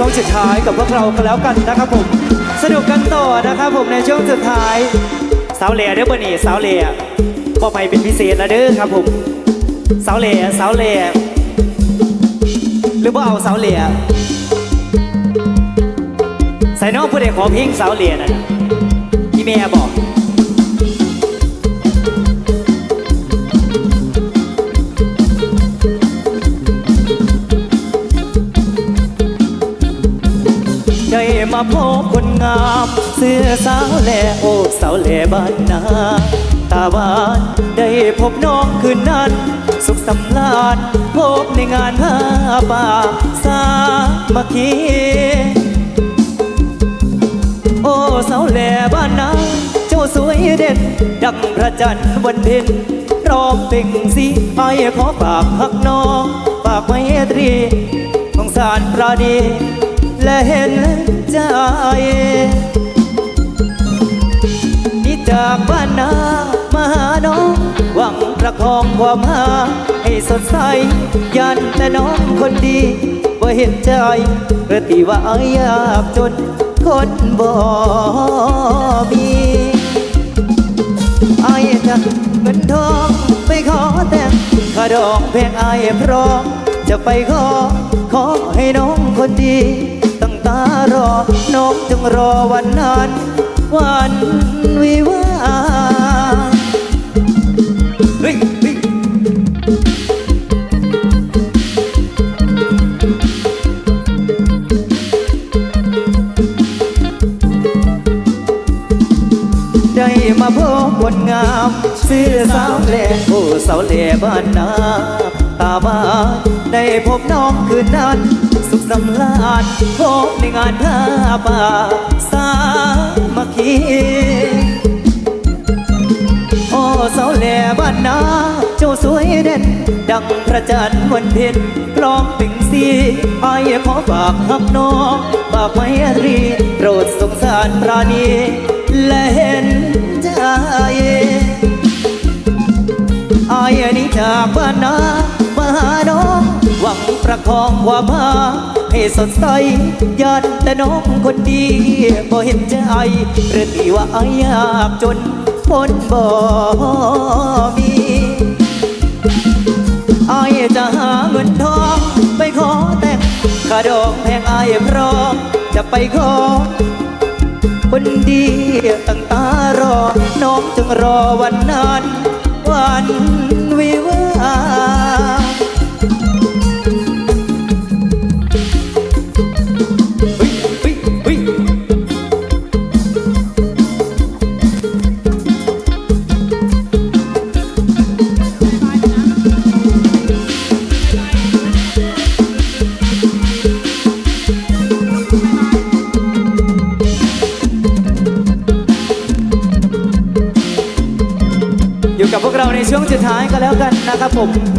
ช่วงสุดท้ายกับพวกเราแล้วกันนะครับผม สนุกกันต่อนะครับผมในช่วงสุดท้าย สาวเหล่เด้อบ่นี่สาวเหล่ก็ไปเป็นพิเศษนะเด้อครับผมสาวเหล่สาวเหล่หรือว่าเอาสาวเหล่ใส่น้องผู้ใดขอเพลงสาวเหล่นะพี่แม่บอก มาพบคนงาม เสื้อสาวแหล่โอ้สาวแหล่บ้านนา ตาบานได้พบน้องคืนนั้น สุขสำลานพบในงานผ้าป่าสามัคคีโอ้สาวแหล่บ้านนาเจ้าสวยเด่น ดังพระจันทร์วันเพ็ญรอมเป่งสีไอ้ขอฝากหักน้องฝากไมตรีของสารปราดี และเห็นใจนี่จากบ้านนามาหาน้อง หวังประคองความหาให้สดใส ยันแต่น้องคนดีว่าเห็นใจเพื่อตีว่าอายากจนคนบ่มีอายจะเงินทองไปขอแต่งข้าดองเพลงอายพร้อมจะไปขอ ขอให้น้องคนดี ตารอ น้องจงรอวันนั้น วันวิวาห์เฮ้ยเฮ้ยได้มาพบคนงามซื้อสาวแหล่โอ้สาวแหล่บ้านนาตาบ้านได้พบน้องคืนนั้น สุขสำลานพบในงานท่าป่าสามัคคีโอ้สาวแหล่บ้านนา เจ้าสวยเด่น ดังพระจันทร์วันเพ็ญกลองปิ่งสีไอ้ขอฝากหักน้องฝากไว้รีโปรดสงสารปราณี และเห็นใจไอ้นี้จากบ้านนา ประคองความหาให้สดใสยันแต่น้องคนดีบ่เห็นใจหรือตีว่าอายากจนคนบ่มีอายจะหาเงินทองไปขอแต่งขาดอกแพงอายพร้อมจะไปขอคนดีตั้งตารอ น้องจึงรอวันนั้นวัน อยู่กับพวกเราในช่วงสุดท้ายก็แล้วกันนะครับผม